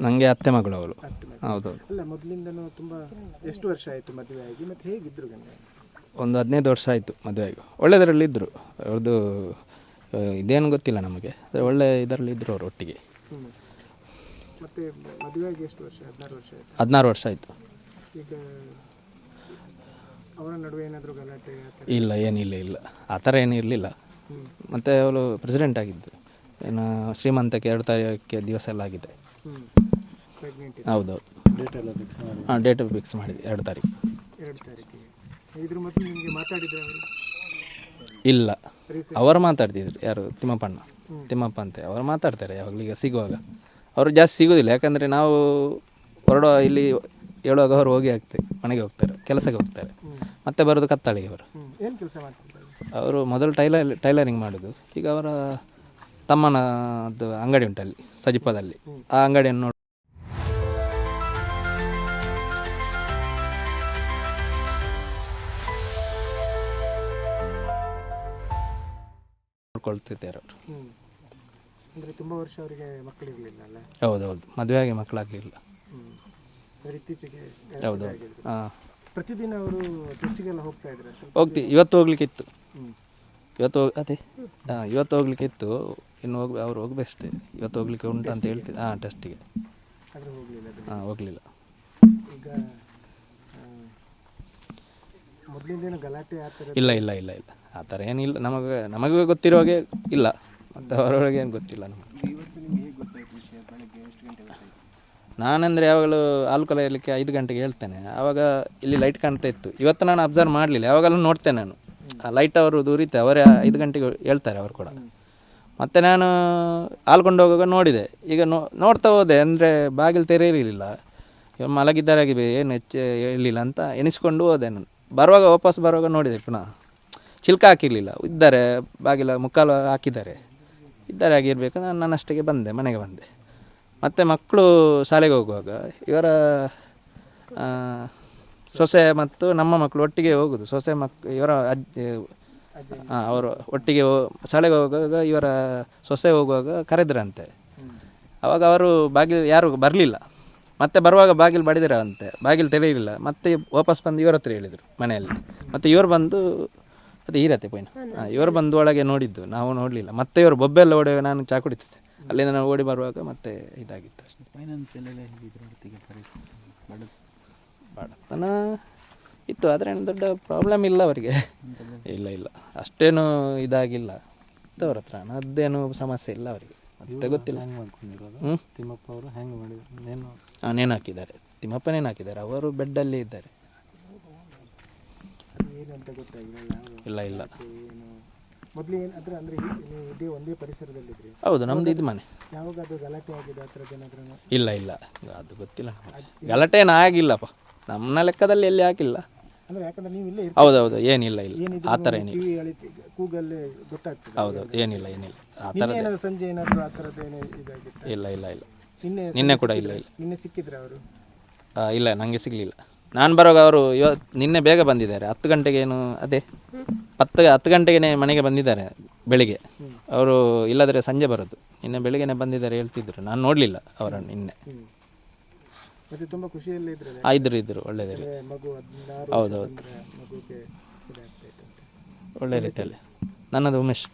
ನನಗೆ ಅತ್ತೆ ಮಗಳು ಅವಳು. ಹೌದು ಅಲ್ಲ ಮೊದಲಿಂದನೂ ತುಂಬಾ ಎಷ್ಟು ವರ್ಷ ಆಯಿತು ಮದುವೆ ಆಗಿ? ಮತ್ತೆ ಹೇಗಿದ್ರು ಗಂಡ ಒಂದು ಹದಿನೈದು ವರ್ಷ ಆಯಿತು ಮದುವೆಗೆ ಒಳ್ಳೆಯದರಲ್ಲಿ ಇದ್ದರು ಅವ್ರದ್ದು ಇದೇನು ಗೊತ್ತಿಲ್ಲ ನಮಗೆ. ಆದರೆ ಒಳ್ಳೆ ಇದರಲ್ಲಿ ಇದ್ದರು ಅವರು ಒಟ್ಟಿಗೆ. ಮತ್ತೆ ಮದುವೆ ಆಗಿ ಎಷ್ಟು ವರ್ಷ? ಹದಿನಾರು ವರ್ಷ ಆಯ್ತು? ಹದಿನಾರು ವರ್ಷ ಆಯಿತು. ಈಗ ಅವರ ನಡುವೆ ಏನಾದರೂ ಗಲಾಟೆ ಆ ಥರ? ಇಲ್ಲ ಏನಿಲ್ಲ ಇಲ್ಲ ಆ ಥರ ಏನು ಇರಲಿಲ್ಲ. ಮತ್ತು ಅವಳು ಪ್ರೆಸಿಡೆಂಟ್ ಆಗಿದ್ದು. ಏನು ಶ್ರೀಮಂತಕ್ಕೆ ಎರಡು ತಾರೀಕಿಗೆ ದಿವಸ ಎಲ್ಲ ಆಗಿದೆ. ಹ್ಮ್. ಪ್ರೆಗ್ನೆಂಟ್ ಹೌದೌದು ಡೇಟ್ ಎಲ್ಲ ಫಿಕ್ಸ್ ಮಾಡಿ ಹಾಂ ಡೇಟ್ ಫಿಕ್ಸ್ ಮಾಡಿದೆ ಎರಡು ತಾರೀಕು. ಎರಡು ತಾರೀಕಿಗೆ. ಇದ್ರ ಮೊದಲು ನಿಮಗೆ ಮಾತಾಡಿದ್ರೆ ಅವರು? ಇಲ್ಲ. ಅವರು ಮಾತಾಡ್ತಿದ್ರು ಯಾರು? ತಿಮ್ಮಪ್ಪಣ್ಣ. ತಿಮ್ಮಪ್ಪ ಅಂತ ಅವರು ಮಾತಾಡ್ತಾರೆ ಯಾವಾಗಲೂ ಈಗ ಸಿಗುವಾಗ. ಅವರು ಜಾಸ್ತಿ ಸಿಗೋದಿಲ್ಲ ಯಾಕಂದರೆ ನಾವು ಹೊರಡೋ ಇಲ್ಲಿ ಹೇಳುವಾಗ ಅವರು ಹೋಗಿ ಆಗ್ತದೆ ಮನೆಗೆ ಹೋಗ್ತಾರೆ ಕೆಲಸಕ್ಕೆ ಹೋಗ್ತಾರೆ. ಮತ್ತೆ ಬರೋದು ಕತ್ತಾಳಿಗೆ ಅವರು. ಏನು ಕೆಲಸ ಮಾಡ್ತಿದ್ದಾರೆ? ಅವರು ಮೊದಲು ಟೈಲರ್ ಟೈಲರಿಂಗ್ ಮಾಡೋದು. ಈಗ ಅವರ ತಮ್ಮನದ್ದು ಅಂಗಡಿ ಉಂಟಲ್ಲಿ ಸಜಿಪದಲ್ಲಿ. ಆ ಅಂಗಡಿಯನ್ನು ನೋಡ್ಕೊಳ್ತಿದ್ದಾರೆ ಅವರು. ಅಂದರೆ ತುಂಬ ವರ್ಷ ಅವರಿಗೆ ಮಕ್ಕಳಿರಲಿಲ್ಲ ಅಲ್ಲ? ಹೌದೌದು. ಮದುವೆಯಾಗಿ ಮಕ್ಕಳಾಗಲಿಲ್ಲ. ಅಂದ್ರೆ ಇತ್ತೀಚೆಗೆ ಹೌದೌದು. ಆಗಿದ್ರು. ಹಾಂ. ಪ್ರತಿದಿನ ಅವರು ಟೆಸ್ಟಿಗೆಲ್ಲ ಹೋಗ್ತಾ ಇದ್ರು? ಹೋಗ್ತೀವಿ. ಇವತ್ತು ಹೋಗ್ಲಿಕ್ಕೆ ಇತ್ತು ಇವತ್ತು ಹೋಗ್- ಅದೇ. ಹಾಂ ಇವತ್ತು ಹೋಗ್ಲಿಕ್ಕೆ ಇತ್ತು ಇನ್ನು ಹೋಗ್ ಅವ್ರು ಹೋಗ್ಬೇಕಷ್ಟೇ. ಇವತ್ತು ಹೋಗ್ಲಿಕ್ಕೆ ಉಂಟು ಅಂತ ಹೇಳ್ತಿದ್ದೆ ಹಾಂ ಟೆಸ್ಟಿಗೆ ಆದ್ರೆ ಹೋಗ್ಲಿಲ್ಲ ಹಾಂ ಹೋಗಲಿಲ್ಲ. ಈಗ ಮೊದಲಿಂದೇನು ಗಲಾಟೆ ಆ ಥರ ಇಲ್ಲ ಇಲ್ಲ ಇಲ್ಲ ಇಲ್ಲ. ಆ ಥರ ಏನಿಲ್ಲ. ನಮಗೆ ನಮಗೆ ಗೊತ್ತಿರೋ ಹಾಗೆ ಇಲ್ಲ. ಮತ್ತು ಅವರೊಳಗೆ ಏನು ಗೊತ್ತಿಲ್ಲ ನಮಗೆ. ನಾನಂದರೆ ಯಾವಾಗಲೂ ಹಾಲು ಕಲಿಯಲಿಕ್ಕೆ ಐದು ಗಂಟೆಗೆ ಹೇಳ್ತೇನೆ. ಆವಾಗ ಇಲ್ಲಿ ಲೈಟ್ ಕಾಣ್ತಾ ಇತ್ತು. ಇವತ್ತು ನಾನು ಅಬ್ಸರ್ವ್ ಮಾಡಲಿಲ್ಲ. ಯಾವಾಗಲೂ ನೋಡ್ತೇನೆ ನಾನು. ಆ ಲೈಟ್ ಅವರು ದೂರಿತೆ ಅವರೇ ಐದು ಗಂಟೆಗೆ ಹೇಳ್ತಾರೆ ಅವರು ಕೂಡ. ಮತ್ತು ನಾನು ಹಾಲ್ಕೊಂಡು ಹೋಗುವಾಗ ನೋಡಿದೆ. ಈಗ ನೋ, ನೋಡ್ತಾ ಹೋದೆ. ಅಂದರೆ ಬಾಗಿಲು ತೆರೆಯಲಿಲ್ಲ ಮಲಗಿದ್ದಾರಾಗಿ ಏನು ಹೆಚ್ಚು ಹೇಳಿಲ್ಲ ಅಂತ ಎಣಿಸ್ಕೊಂಡು ಹೋದೆ ನಾನು. ಬರುವಾಗ ವಾಪಸ್ ಬರುವಾಗ ನೋಡಿದೆ ಪುನಃ. ಚಿಲ್ಕ ಹಾಕಿರಲಿಲ್ಲ. ಇದ್ದಾರೆ ಬಾಗಿಲ ಮುಕ್ಕಾಲು ಹಾಕಿದ್ದಾರೆ. ಇದ್ದಾರೆ ಆಗಿರಬೇಕು. ನಾನು ನನ್ನಷ್ಟಕ್ಕೆ ಬಂದೆ, ಮನೆಗೆ ಬಂದೆ. ಮತ್ತು ಮಕ್ಕಳು ಶಾಲೆಗೆ ಹೋಗುವಾಗ ಇವರ ಸೊಸೆ ಮತ್ತು ನಮ್ಮ ಮಕ್ಕಳು ಒಟ್ಟಿಗೆ ಹೋಗುದು. ಸೊಸೆ ಮಕ್, ಇವರ ಅಜ್ಜಿ ಹಾಂ ಅವರು ಒಟ್ಟಿಗೆ ಶಾಲೆಗೆ ಹೋಗುವಾಗ ಇವರ ಸೊಸೆ ಹೋಗುವಾಗ ಕರೆದ್ರಂತೆ. ಅವಾಗ ಅವರು ಬಾಗಿಲು ಯಾರು ಬರಲಿಲ್ಲ. ಮತ್ತೆ ಬರುವಾಗ ಬಾಗಿಲು ಬಡಿದಿರಂತೆ. ಬಾಗಿಲು ತೆರೆಯಲಿಲ್ಲ ಮತ್ತೆ ವಾಪಸ್ ಬಂದು ಇವರ ಹತ್ರ ಹೇಳಿದರು ಮನೆಯಲ್ಲಿ. ಮತ್ತೆ ಇವರು ಬಂದು ಅದೇ ಹೀರತೆ ಪೈನ. ಹಾಂ ಇವರು ಬಂದು ಒಳಗೆ ನೋಡಿದ್ದು ನಾವು ನೋಡಲಿಲ್ಲ. ಮತ್ತೆ ಇವರು ಬೊಬ್ಬೆಲ್ಲ ಓಡಿ ನಾನು ಚಾ ಕುಡಿತಿದ್ದೆ. ಅಲ್ಲಿಂದ ನಾವು ಓಡಿ ಬರುವಾಗ ಮತ್ತೆ ಇದಾಗಿತ್ತು ಅಷ್ಟೇ. ಬಡತನ ಇತ್ತು ಆದರೆ ಏನು ದೊಡ್ಡ ಪ್ರಾಬ್ಲಮ್ ಇಲ್ಲ ಅವರಿಗೆ. ಇಲ್ಲ ಇಲ್ಲ. ಅಷ್ಟೇನು ಇದಾಗಿಲ್ಲ. ಅವ್ರ ಹತ್ರ ಅದೇನು ಸಮಸ್ಯೆ ಇಲ್ಲ ಅವರಿಗೆ. ಮತ್ತೆ ಗೊತ್ತಿಲ್ಲ. ಹ್ಯಾಂಗ್ ಮಾಡ್ಕೊಂಡಿರೋದು? ಹ್ಞೂ ತಿಮ್ಮಪ್ಪ ಅವರು ಹ್ಯಾಂಗ್ ಮಾಡಿದ್ರು? ನೇನು ಹಾಕಿದ್ದಾರೆ. ತಿಮ್ಮಪ್ಪ ಏನು ಹಾಕಿದ್ದಾರೆ. ಅವರು ಬೆಡ್ಡಲ್ಲಿ ಇದ್ದಾರೆ. ಅಂತ ಗೊತ್ತಾಗಿಲ್ಲ ಇಲ್ಲ ಇಲ್ಲ ಏನು? ಮೊದಲು ಏನು ಅಂದ್ರೆ ಅಂದರೆ ನೀವು ಇದೇ ಒಂದೇ ಪರಿಸರದಲ್ಲಿದ್ರಿ ಹೌದು ನಮ್ದು ಇದು ಮನೆ. ಯಾವಾಗ ಅದು ಗಲಾಟೆ ಆಗಿದೆ ಆ ಏನಾದ್ರೂ ಇಲ್ಲ ಇಲ್ಲ. ಅದು ಗೊತ್ತಿಲ್ಲ ನಮಗೆ. ಗಲಾಟೆ ಏನು? ಆಗಿಲ್ಲಪ್ಪ. ನಮ್ಮ ಲೆಕ್ಕದಲ್ಲಿ ಎಲ್ಲಿ ಹಾಕಿಲ್ಲ. ಅಂದ್ರೆ ಯಾಕಂದ್ರೆ ನೀವು ಇಲ್ಲೇ ಹೌದೌದು ಏನಿಲ್ಲ ಇಲ್ಲ. ಏನಿದ್ರು ಆ ಥರ ಏನಿಲ್ಲ. ಕಿವಿ ಅಳಿ ಕೂಗಲ್ಲೇ ಗೊತ್ತಾಗ್ತದೆ. ಹೌದೌದು ಏನಿಲ್ಲ ಏನಿಲ್ಲ. ಆ ನಿನ್ನೆ ಥರದ್ದು ಏನಾದ್ರು ಸಂಜೆ ಏನಾದರೂ ಆ ಥರದ್ದು ಏನೇ ಇದಾಗಿತ್ತು? ಇಲ್ಲ ಇಲ್ಲ ಇಲ್ಲ. ನಿನ್ನೆ ನಿನ್ನೆ ಕೂಡ ಇಲ್ಲ ಇಲ್ಲ. ನಿನ್ನೆ ಸಿಕ್ಕಿದ್ರೆ ಅವರು? ಆ, ಇಲ್ಲ ನನಗೆ ಸಿಗಲಿಲ್ಲ. ನಾನು ಬರುವಾಗ ಅವರು ಇವತ್ತು ನಿನ್ನೆ ಬೇಗ ಬಂದಿದ್ದಾರೆ. ಹತ್ತು ಗಂಟೆಗೆ ಏನು ಅದೇ ಹತ್ತು ಹತ್ತು ಗಂಟೆಗೆ ಮನೆಗೆ ಬಂದಿದ್ದಾರೆ ಬೆಳಿಗ್ಗೆ. ಅವರು ಇಲ್ಲದ್ರೆ ಸಂಜೆ ಬರೋದು. ನಿನ್ನೆ ಬೆಳಿಗ್ಗೆನೆ ಬಂದಿದ್ದಾರೆ ಹೇಳ್ತಿದ್ರು. ನಾನು ನೋಡಲಿಲ್ಲ ಅವರನ್ನು ನಿನ್ನೆ. ಮತ್ತೆ ತುಂಬ ಖುಷಿಯಲ್ಲೇ ಇದ್ರಲ್ಲ ಆ, ಇದ್ರು ಇದ್ರು. ಒಳ್ಳೆ ರೀತಿ. ಮಗು ಹದಿನಾರು ಹೌದೌದು. ಮಗುಗೆ ಒಳ್ಳೆ ರೀತಿಯಲ್ಲಿ. ನನ್ನದು ಉಮೇಶ್.